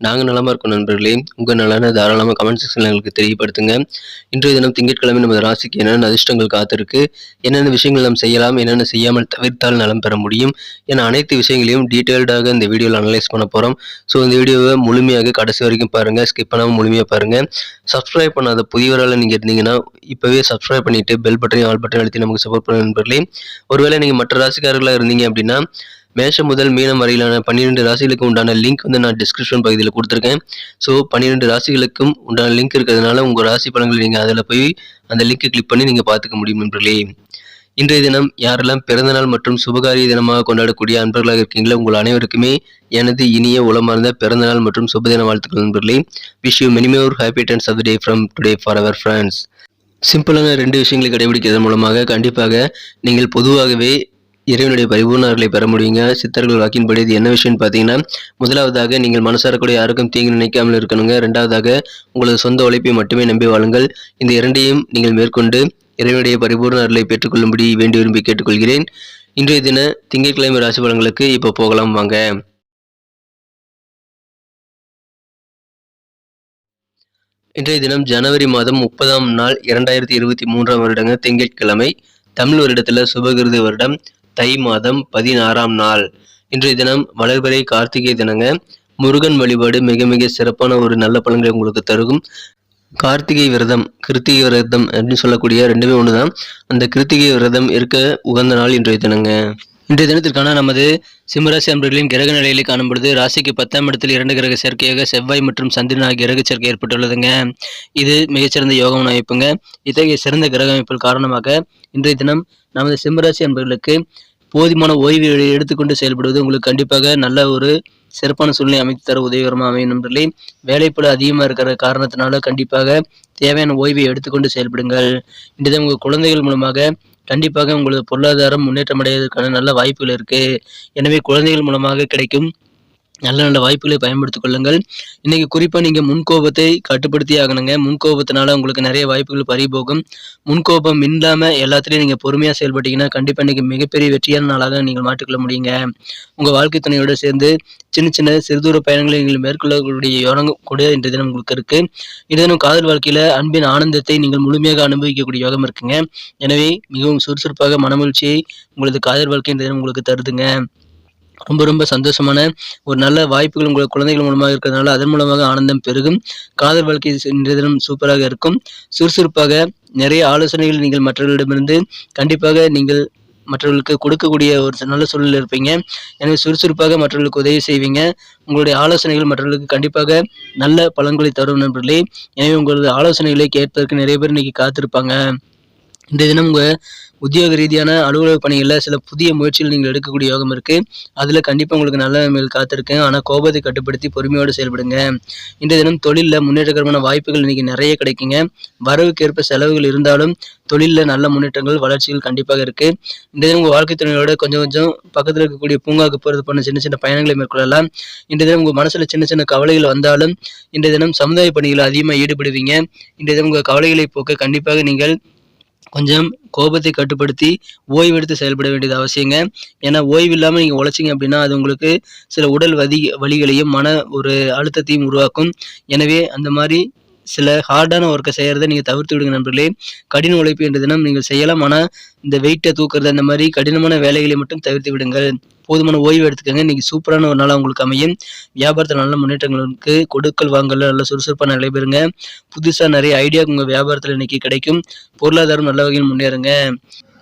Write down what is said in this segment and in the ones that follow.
நாங்கள் நலமாக இருக்கோம் நண்பர்களே. உங்கள் நலனை தாராளமாக கமெண்ட் செக்ஷனில் எங்களுக்கு தெரியப்படுத்துங்க. இன்றைய தினம் திங்கட்கிழமை நமது ராசிக்கு என்னென்ன அதிர்ஷ்டங்கள் காத்திருக்கு என்னென்ன விஷயங்கள் நாம் செய்யலாம் என்னென்ன செய்யாமல் தவிர்த்தால் நலம் பெற முடியும் என அனைத்து விஷயங்களையும் டீட்டெயில்டாக இந்த வீடியோவில் அனலைஸ் பண்ண போகிறோம் ஸோ இந்த வீடியோவை முழுமையாக கடைசி வரைக்கும் பாருங்கள் ஸ்கிப் பண்ணாமல் முழுமையாக பாருங்கள் சப்ஸ்கிரைப் பண்ணாத புதியவரால் நீங்கள் இருந்தீங்கன்னா இப்போவே சப்ஸ்கிரைப் பண்ணிவிட்டு பெல் பட்டனையும் ஆல் பட்டனையும் அழுத்தி நமக்கு சப்போர்ட் பண்ண நண்பர்களே. ஒருவேளை நீங்கள் மற்ற ராசிக்காரர்களாக இருந்தீங்க அப்படின்னா மேஷம் முதல் மீனம் வரையிலான பன்னிரெண்டு ராசிகளுக்கு உண்டான லிங்க் வந்து நான் டிஸ்கிரிப்ஷன் பகுதியில் கொடுத்துருக்கேன். ஸோ பன்னிரெண்டு ராசிகளுக்கும் உண்டான லிங்க் இருக்கிறதுனால உங்கள் ராசி பலன்களை நீங்கள் அதில் போய் அந்த லிங்க்கை கிளிக் பண்ணி நீங்கள் பார்த்துக்க முடியும் நண்பர்களே. இன்றைய தினம் யாரெல்லாம் பிறந்தநாள் மற்றும் சுபகாரிய தினமாக கொண்டாடக்கூடிய அன்பர்களாக இருக்கீங்களோ உங்கள் அனைவருக்குமே எனது இனிய உளமார்ந்த பிறந்தநாள் மற்றும் சுபதின வாழ்த்துக்கள் நண்பர்களே. Wish you many more happy tens of the day from today for our friends சிம்பிளான ரெண்டு விஷயங்களை கடைபிடிக்கிறதன் மூலமாக கண்டிப்பாக நீங்கள் பொதுவாகவே இறைவனுடைய பரிபூர்ணர்களை பெற முடியுங்க. சித்தர்கள் வாக்கின்படி இது என்ன விஷயம்னு பார்த்தீங்கன்னா முதலாவதாக நீங்கள் மனசார கூட யாருக்கும் தீங்கு நினைக்காமல் இருக்கணுங்க. ரெண்டாவதாக உங்களது சொந்த உழைப்பை மட்டுமே நம்பி வாழுங்கள். இந்த இரண்டையும் நீங்கள் மேற்கொண்டு இறைவனுடைய பரிபூர்ண அருளை பெற்றுக்கொள்ளும்படி வேண்டி விரும்பி கேட்டுக்கொள்கிறேன். இன்றைய தின திங்கட்கிழமை ராசி பலன்களுக்கு இப்போ போகலாம் வாங்க. இன்றைய தினம் ஜனவரி மாதம் முப்பதாம் நாள் இரண்டாயிரத்தி இருபத்தி மூன்றாம் வருடங்க திங்கட்கிழமை. தமிழ் வருடத்தில் சுபகிருது வருடம். தை மாதம் பதினாறாம் நாள். இன்றைய தினம் வளர்பிறை கார்த்திகை தினங்க. முருகன் வழிபாடு மிக மிக சிறப்பான ஒரு நல்ல பலன்களை உங்களுக்கு தருகும். கார்த்திகை விரதம் கிருத்திகை விரதம் அப்படின்னு சொல்லக்கூடிய ரெண்டுமே ஒன்று தான் அந்த கிருத்திகை விரதம் இருக்க உகந்த நாள் இன்றைய தினங்க. இன்றைய தினத்திற்கான நமது சிம்மராசி அன்பர்களின் கிரக நிலையிலே காணும்பொழுது ராசிக்கு பத்தாம் இடத்தில் இரண்டு கிரக சேர்க்கையாக செவ்வாய் மற்றும் சந்திரன் ஆகிய கிரக சேர்க்கை ஏற்பட்டுள்ளதுங்க. இது மிகச்சிறந்த யோகம் அமைப்புங்க. இத்தகைய சிறந்த கிரக அமைப்பின் காரணமாக இன்றைய தினம் நமது சிம்மராசி அன்பர்களுக்கு போதுமான ஓய்வு எடுத்துக்கொண்டு செயல்படுவது உங்களுக்கு கண்டிப்பாக நல்ல ஒரு சிறப்பான சூழ்நிலை அமைத்து தர உதவிகரமாக அமையும் நண்பர்களே. வேலைப்பட அதிகமாக இருக்கிற காரணத்தினால கண்டிப்பாக தேவையான ஓய்வை எடுத்துக்கொண்டு செயல்படுங்கள். இன்றைய உங்கள் குழந்தைகள் மூலமாக கண்டிப்பாக உங்களது பொருளாதாரம் முன்னேற்றம் அடைவதற்கான நல்ல வாய்ப்புகள் இருக்குது எனவே குழந்தைகள் மூலமாக கிடைக்கும். நல்ல நல்ல வாய்ப்புகளை பயன்படுத்திக் கொள்ளுங்கள். இன்னைக்கு குறிப்பாக நீங்கள் முன்கோபத்தை கட்டுப்படுத்தி ஆகணுங்க. முன்கோபத்தினால உங்களுக்கு நிறைய வாய்ப்புகள் பறிபோகும். முன்கோபம் இல்லாமல் எல்லாத்துலேயும் நீங்கள் பொறுமையாக செயல்பட்டீங்கன்னா கண்டிப்பாக இன்றைக்கி மிகப்பெரிய வெற்றியான நாளாக நீங்கள் மாற்றிக்கொள்ள முடியுங்க. உங்கள் வாழ்க்கை துணையோடு சேர்ந்து சின்ன சின்ன சிறுதூர பயணங்களை நீங்கள் மேற்கொள்ளக்கூடிய யோகம் கூட இன்றைய தினம் உங்களுக்கு இருக்கு. இன்றைய தினம் காதல் வாழ்க்கையில் அன்பின் ஆனந்தத்தை நீங்கள் முழுமையாக அனுபவிக்கக்கூடிய யோகம் இருக்குங்க. எனவே மிகவும் சுறுசுறுப்பாக மனமகிழ்ச்சியை உங்களது காதல் வாழ்க்கை இன்றைய தினம் உங்களுக்கு தருதுங்க. ரொம்ப ரொம்ப சந்தோஷமான ஒரு நல்ல வாய்ப்புகள் உங்கள் குழந்தைகள் மூலமாக இருக்கிறதுனால அதன் மூலமாக ஆனந்தம் பெருகும். காதல் வாழ்க்கை இன்றைய தினம் சூப்பராக இருக்கும். சுறுசுறுப்பாக நிறைய ஆலோசனைகள் நீங்கள் மற்றவர்களிடமிருந்து கண்டிப்பாக நீங்கள் மற்றவர்களுக்கு கொடுக்கக்கூடிய ஒரு நல்ல சூழலில் இருப்பீங்க. எனவே சுறுசுறுப்பாக மற்றவர்களுக்கு உதவி செய்வீங்க. உங்களுடைய ஆலோசனைகள் மற்றவர்களுக்கு கண்டிப்பாக நல்ல பலன்களை தரும் நண்பர்களே. எனவே உங்களது ஆலோசனைகளை கேட்பதற்கு நிறைய பேர் இன்னைக்கு காத்திருப்பாங்க. இந்த தினம் உங்கள் உத்தியோக ரீதியான அலுவலக பணிகளில் சில புதிய முயற்சிகள் நீங்கள் எடுக்கக்கூடிய யோகம் இருக்குது அதில் கண்டிப்பாக உங்களுக்கு நல்ல மேல் காத்திருக்கேன். ஆனால் கோபத்தை கட்டுப்படுத்தி பொறுமையோடு செயல்படுங்க. இன்றைய தினம் தொழிலில் முன்னேற்றகரமான வாய்ப்புகள் இன்றைக்கி நிறைய கிடைக்குங்க. வரவுக்கேற்ப செலவுகள் இருந்தாலும் தொழிலில் நல்ல முன்னேற்றங்கள் வளர்ச்சிகள் கண்டிப்பாக இருக்குது இன்றைய தினம் உங்கள் வாழ்க்கை துணையோட கொஞ்சம் கொஞ்சம் பக்கத்தில் இருக்கக்கூடிய பூங்காவுக்கு போகிறது போன சின்ன சின்ன பயணங்களை மேற்கொள்ளலாம். இன்றைய தினம் உங்கள் மனசில் சின்ன சின்ன கவலைகள் வந்தாலும் இன்றைய தினம் சமுதாய பணிகளில் அதிகமாக ஈடுபடுவீங்க. இன்றைய தினம் உங்கள் கவலைகளை போக்க கண்டிப்பாக நீங்கள் கொஞ்சம் கோபத்தை கட்டுப்படுத்தி ஓய்வெடுத்து செயல்பட வேண்டியது அவசியங்க. ஏன்னா ஓய்வு இல்லாமல் நீங்கள் உழைச்சிங்க அப்படின்னா அது உங்களுக்கு சில உடல் வதி வழிகளையும் மன ஒரு அழுத்தத்தையும் உருவாக்கும். எனவே அந்த மாதிரி சில ஹார்டான ஒர்க்கை செய்கிறத நீங்கள் தவிர்த்து விடுங்க நண்பர்களே. கடின உழைப்பு என்ற தினம் நீங்கள் செய்யலாம். ஆனால் இந்த வெயிட்டை தூக்குறது அந்த மாதிரி கடினமான வேலைகளை மட்டும் தவிர்த்து விடுங்கள். போதுமான ஓய்வு எடுத்துக்கோங்க. இன்றைக்கி சூப்பரான ஒரு நாளாக உங்களுக்கு அமையும். வியாபாரத்தில் நல்ல முன்னேற்றங்களுக்கு கொடுக்கல் வாங்கல நல்ல சுறுசுறுப்பாக நடைபெறுங்க. புதுசாக நிறைய ஐடியா உங்கள் வியாபாரத்தில் இன்னைக்கு கிடைக்கும். பொருளாதாரம் நல்ல வகையில் முன்னேறுங்க.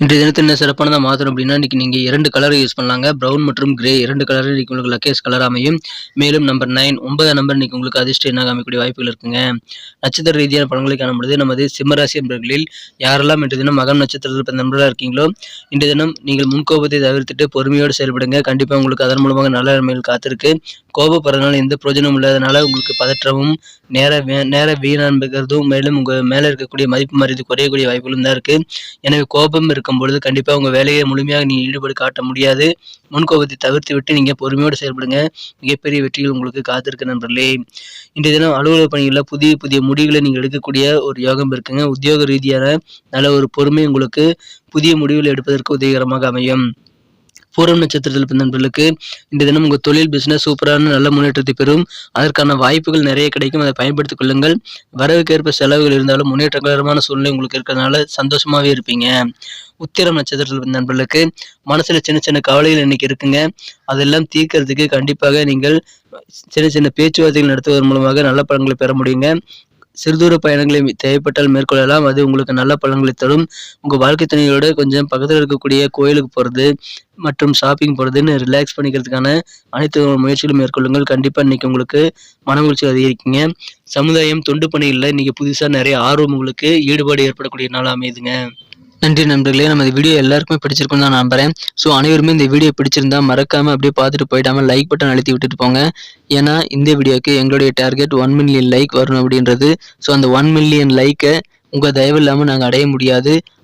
இன்றைய தினத்தில் என்ன சிறப்பானதாக மாற்றணும் அப்படின்னா இன்றைக்கி நீங்கள் இரண்டு கலரை யூஸ் பண்ணலாங்க. ப்ரௌன் மற்றும் கிரே இரண்டு கலரும் இன்றைக்கி உங்களுக்கு லக்கேஸ் கலர் அமையும். மேலும் நம்பர் நைன் ஒன்பதாம் நம்பர் இன்றைக்கி உங்களுக்கு அதிர்ஷ்ட எண்ணாக அமைக்கக்கூடிய வாய்ப்புகள் இருக்குங்க. நட்சத்திர ரீதியான பலன்களை காணும்பொழுது நமது சிம்மராசி நண்பர்களில் யாரெல்லாம் இன்றைய தினம் மகம் நட்சத்திரத்தில் பிறந்த நண்பர்களாக இருக்கீங்களோ இன்றைய தினம் நீங்கள் முன்கோபத்தை தவிர்த்துட்டு பொறுமையோடு செயல்படுங்க. கண்டிப்பாக உங்களுக்கு அதன் மூலமாக நல்ல நிலைமையில் காத்திருக்கு. கோபப்படுறதுனால எந்த பிரயோஜனமும் இல்லாதனால உங்களுக்கு பதற்றமும் நேர நேர வீணான்பதும் மேலும் உங்கள் மேலே இருக்கக்கூடிய மதிப்பு மரியாதை குறையக்கூடிய வாய்ப்புகளும் தான் இருக்குது எனவே கோபம் இருக்கும் பொழுது கண்டிப்பாக உங்கள் வேலையை முழுமையாக நீங்கள் ஈடுபாடு காட்ட முடியாது. முன்கோபத்தை தவிர்த்து விட்டு நீங்கள் பொறுமையோடு செயல்படுங்க. மிகப்பெரிய வெற்றிகள் உங்களுக்கு காத்திருக்கு நண்பர்களே. இன்றைய தினம் அலுவலக பணிகளில் புதிய புதிய முடிவுகளை நீங்கள் எடுக்கக்கூடிய ஒரு யோகம் இருக்குங்க. உத்தியோக ரீதியான நல்ல ஒரு பொறுமை உங்களுக்கு புதிய முடிவுகளை எடுப்பதற்கு உதவிகரமாக அமையும். பூரம் நட்சத்திரத்தில் பிறந்த நண்பர்களுக்கு இந்த தினம் உங்கள் தொழில் பிஸ்னஸ் சூப்பரான நல்ல முன்னேற்றத்தை பெறும். அதற்கான வாய்ப்புகள் நிறைய கிடைக்கும். அதை பயன்படுத்திக் கொள்ளுங்கள். வரவுக்கேற்ப செலவுகள் இருந்தாலும் முன்னேற்றகரமான சூழ்நிலை உங்களுக்கு இருக்கிறதுனால சந்தோஷமாகவே இருப்பீங்க. உத்திரம் நட்சத்திரத்தில் பிறந்த நண்பர்களுக்கு மனசில் சின்ன சின்ன கவலைகள் இன்னைக்கு இருக்குங்க. அதெல்லாம் தீர்க்கறதுக்கு கண்டிப்பாக நீங்கள் சின்ன சின்ன பேச்சுவார்த்தைகள் நடத்துவதன் மூலமாக நல்ல பலன்களை பெற முடியுங்க. சிறுதூர பயணங்களை தேவைப்பட்டால் மேற்கொள்ளலாம். அது உங்களுக்கு நல்ல பலன்களை தரும். உங்கள் வாழ்க்கை துணையோட கொஞ்சம் பக்கத்தில் இருக்கக்கூடிய கோயிலுக்கு போகிறது மற்றும் ஷாப்பிங் போகிறதுன்னு ரிலாக்ஸ் பண்ணிக்கிறதுக்கான அனைத்து முயற்சிகளும் மேற்கொள்ளுங்கள். கண்டிப்பாக இன்னைக்கு உங்களுக்கு மனமகிழ்ச்சி அதிகரிக்குங்க. சமுதாயம் தொண்டு பணிகளில் இன்றைக்கி புதுசாக நிறைய ஆர்வம் உங்களுக்கு ஈடுபாடு ஏற்படக்கூடிய நாளாக அமையுதுங்க. நன்றி நண்பர்களே. நம்ம இந்த வீடியோ எல்லாருக்குமே பிடிச்சிருக்கும் தான் நான் நம்புறேன். ஸோ அனைவருமே இந்த வீடியோ பிடிச்சிருந்தா மறக்காம அப்படியே பார்த்துட்டு போயிடாம லைக் பட்டன் அழுத்தி விட்டுட்டு போங்க. ஏன்னா இந்த வீடியோக்கு எங்களுடைய டார்கெட் ஒன் மில்லியன் லைக் வரணும் அப்படின்றது. ஸோ அந்த ஒன் மில்லியன் லைக்கை உங்கள் தயவு இல்லாமல் நாங்கள் அடைய முடியாது.